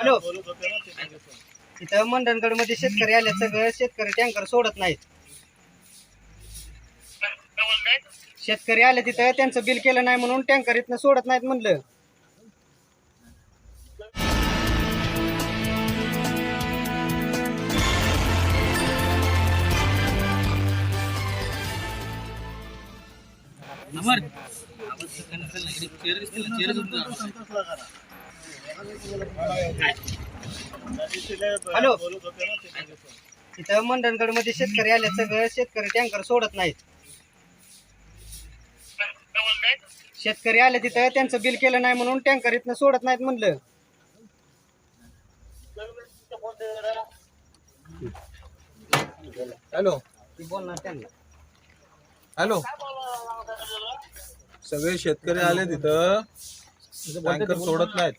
Hello. इथं मंडणगडमध्ये शेतकरी आले सगळं शेतकरी टँकर सोडत नाहीत. शेतकरी आले तिथं त्यांचं बिल केलं नाही म्हणून टँकर इथनं सोडत नाहीत म्हणलं. हॅलो. इथं मंडणगडमध्ये शेतकरी आले सगळं शेतकरी टँकर सोडत नाहीत. शेतकरी आले तिथं त्यांचं बिल केलं नाही म्हणून टँकर इथनं सोडत नाहीत म्हणलं. हॅलो. ती बोलणार त्यांना. हॅलो. सगळे शेतकरी आले तिथं टँकर सोडत नाहीत.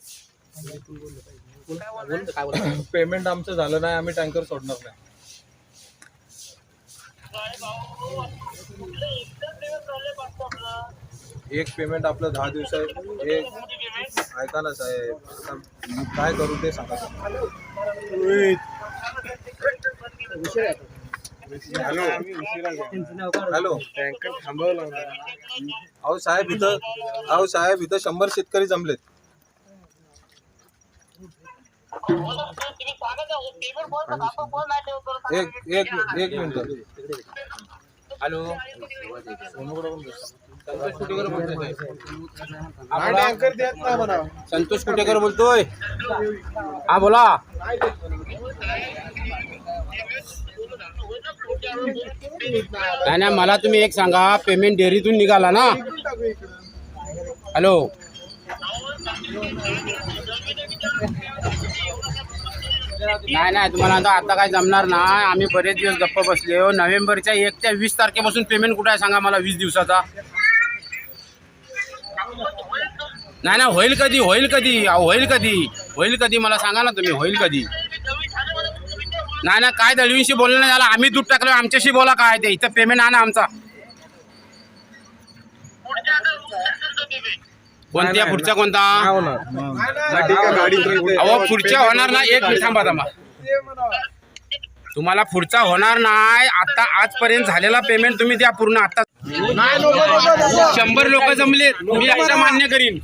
पेमेंट आमचं झालं नाही आम्ही टँकर सोडणार नाही. एक पेमेंट आपलं दहा दिवसात एक ऐका ना साहेब काय करू ते सांगा. हॅलो. हॅलो. टँकर थांबवला अहो साहेब इथं अहो साहेब इथं शंभर शेतकरी जमलेत. एक एक एक मिनिट। हॅलो। टँकर देत नाही म्हणा संतोष कुटेकर बोलतोय? हा बोला। नाही नाही मला तुम्ही एक सांगा पेमेंट डेअरीतून निघाला ना? हॅलो. नाही नाही तुम्हाला आता आता काय जमणार नाही. आम्ही बरेच दिवस गप्प बसले हो. नोव्हेंबरच्या एक ते वीस तारखेपासून पेमेंट कुठे आहे सांगा मला वीस दिवसाचा? नाही नाही होईल कधी होईल कधी अहो, होईल कधी होईल कधी मला सांगा ना तुम्ही होईल कधी. नाही ना काय दळवींशी बोलणं नाही झालं? आम्ही दूध टाकलं आमच्याशी बोला काय ते. इथं पेमेंट आणा आमचा. कोणत्या पुढचा कोणता? अहो पुढच्या होणार ना एक मिनिट थांबा थांबा. तुम्हाला पुढचा होणार नाही. आता आजपर्यंत झालेला पेमेंट तुम्ही द्या पूर्ण आता. शंभर लोक जमले. मी आता मान्य करीन.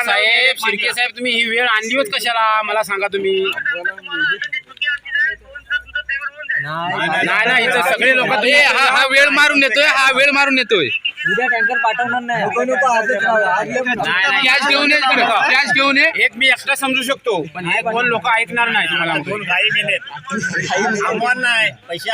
साहेब शिर्के साहेब तुम्ही ही वेळ आणली होत कशाला? मला सांगा तुम्ही. नाही नाही इथं सगळे लोक हा हा वेळ मारून येतोय हा वेळ मारून येतोय. उद्या टँकर पाठवणार नाही. कॅश घेऊन ये कॅश घेऊन ये. एक मी एक्स्ट्रा समजू शकतो. पण हे दोन लोक ऐकणार नाही तुम्हाला.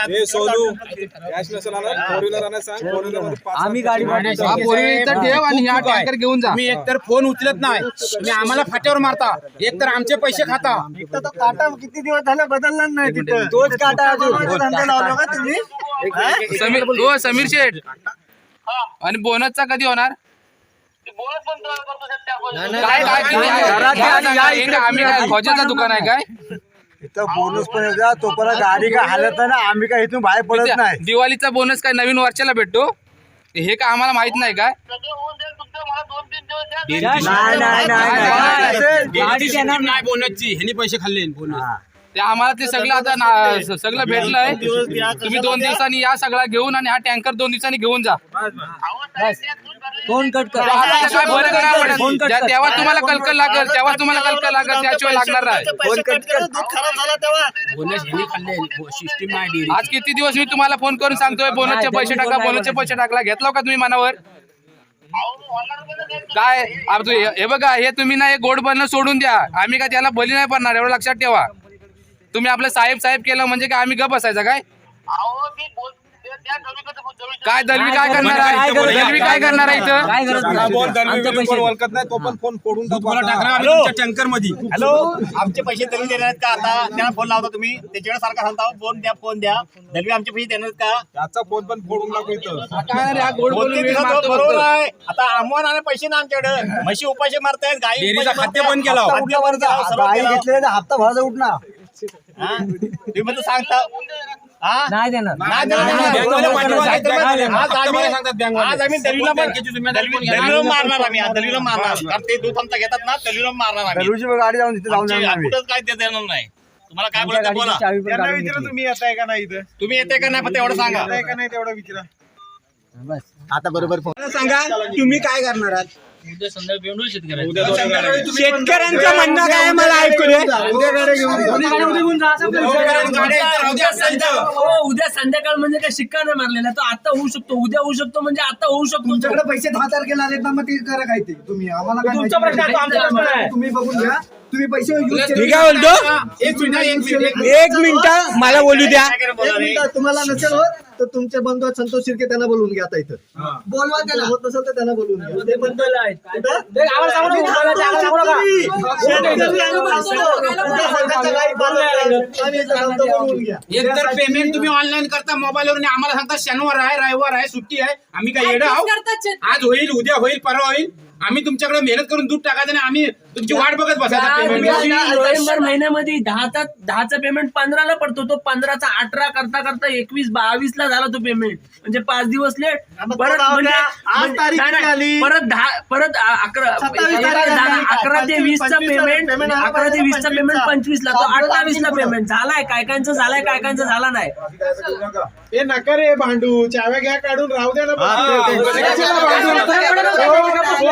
हे सोनू. कॅश नसेल आला. फोर व्हीलर आणा सांग फोर व्हीलरमध्ये पाच आम्ही गाडी ठेव आणि ह्या टँकर घेऊन जा. तुम्ही एकतर फोन उचलत नाही. तुम्ही आम्हाला फाट्यावर मारता. एकतर आमचे पैसे खाता. तो काटा किती दिवस झाला बदलला नाही तिथं? तोच काटा धंदा लावला का तुम्ही? समीर हो समीर शेठ. आणि बोनसचा कधी होणार काय काय किती आहे? घरात या आणि या हे काय आम्ही काय खोज्याचं दुकान आहे काय इथं बोनस पण येतात तो परत गाडी काय हालत नाही ना आम्ही काय इथून बाहेर पडत नाही दिवाळीचा बोनस काय नवीन वर्षाला भेटतो हे काय आम्हाला माहीत नाही काय नाही नाही नाही गाडी देणार नाही बोनसची ह्यांनी पैसे खाल्ले बोनस ते आम्हाला ते सगळं आता ना- सगळं भेटलंय. तुम्ही दोन दिवसांनी या सगळा घेऊन आणि हा टँकर दोन दिवसांनी घेऊन जा. फोन कट कर. आता काय बंद करा आपण. ज्या- तेव्हा तुम्हाला कलकल लागेल तेव्हा तुम्हाला कलकल लागेल त्याशिवाय लागणार नाही. आज किती दिवस मी तुम्हाला फोन करून सांगतोय बोनसचे पैसे टाका बोनसचे पैसे टाकला. घेतला का तुम्ही मनावर? काय? हे हे बघा हे तुम्ही ना हे गोड बनणं सोडून द्या. आम्ही काय त्याला बली नाही पडणार एवढं लक्षात ठेवा. तुम्ही आपलं साहेब साहेब केलं म्हणजे काय आम्ही गप बसायचं काय? काय दलवी काय करणार? आहे दलवी काय करणार आहे इथं? काय गरज हा, बोल दरवी आमचे पैसे. ओळखत नाही तो पण फोन फोडून टँकरमध्ये हॅलो? आमचे पैसे दलवी देणार आहेत का आता? त्यांना फोन लावता तुम्ही. त्याच्याकडे सारखा सांगता फोन द्या फोन द्या. दलवी आमचे पैसे देणार आहेत का? त्याचा फोन पण फोडून टाकू इथं. काय रे, हा गोड दोन बोलून तीन वेळ दिवसात मारतो बरोबर फक्त. आहे. आता आम्हाला आणि पैसे ना आमच्याकडे. म्हशी उपाशी मारतायत गाई डेअरीचा उपाशी खाते मारतायत. बंद केला. हप्ता जा, सर्व केलं. भरायचा उठणार हा? तुम्ही म्हणतो सांगता. हा? नाही देणार. नाही देणार, नाही देणार. बँकवाले पाठवा, आज बँकवाले आम्ही- फक्त मला सांगतात बँकवाले. आज आम्ही दलीला पण- बँकेची जिम्मेदारी कोण घेणार? दलीला मारणार आम्ही. आज दलीला मारणार. कारण ते दूध आमचा घेतात ना दलीला मारणार आम्ही. दररोजची गाडी जाऊन तिथे जाऊन आमची- जाणार आम्ही. कुठंच काय नाही. तुम्हाला काय बोलायचं बोला त्यांना विचारा तुम्ही येताय का नाही इथं? तुम्ही येते का नाही फक्त एवढं सांगा. येताय का नाही तेवढं विचारा. आता बरोबर सांगा तुम्ही काय करणार आहात? शेतकऱ्यांचं म्हणणं काय मला ऐकू दे. उद्या गाड्या घेऊन जा. उद्या संध्याकाळ म्हणजे काय शिक्का नाही मारलेला. तो आता होऊ शकतो. उद्या होऊ शकतो म्हणजे आता होऊ शकतो. तुमच्याकडे पैसे दहा तारखेला आलेत ना मग ते करा काय ते तुम्ही. आम्हाला काय तुमचा माहिती प्रश्न आहे, तो आमचा प्रश्न नाही. आहे. तुम्ही बघून घ्या. तुम्ही पैसे. मी काय बोलतो? एक मिनिट एक मिनिट. एक मिनिट. एक मिनिट मला बोलू द्या. तुम्हाला नसेल होत तर तुमचे बंधू संतोष शिर्के त्यांना बोलवून घ्या आता इथं. बोलवा त्यांना होत नसेल तर त्यांना बोलवून घ्या. एक तर पेमेंट तुम्ही ऑनलाईन करता मोबाईलवर आणि आम्हाला सांगता शनिवार आहे रविवार आहे सुट्टी आहे. आम्ही काय येडं आहोत. आज होईल उद्या होईल परवा होईल. आम्ही तुमच्याकडे मेहनत करून दूध टाकायचं आणि आम्ही तुमची वाट बघत बसायचं पेमेंट नोव्हेंबर महिन्यामध्ये दहाचा दहाचा पेमेंट पंधराला पडतो तो पंधराचा अठरा करता करता एकवीस बावीस ला झाला तो पेमेंट म्हणजे पाच दिवस लेट परत म्हणजे आज म्हणजे- तारीख नाही, नाही, आली. परत दहा परत अ- अकरा सत्तावीस तारीख दहा- आली. अकरा ते वीस चा पंचवीस ला पेमेंट अकरा ते वीस चा पेमेंट पंचवीस ला. तो अठ्ठावीस ला. पेमेंट झालाय काय कायचं झालाय काय कायचं झाला नाही. हे नका रे भांडू. चाव्या घ्या काढून. राहू द्या ना. हा, ते- ते- कशाला भांडू?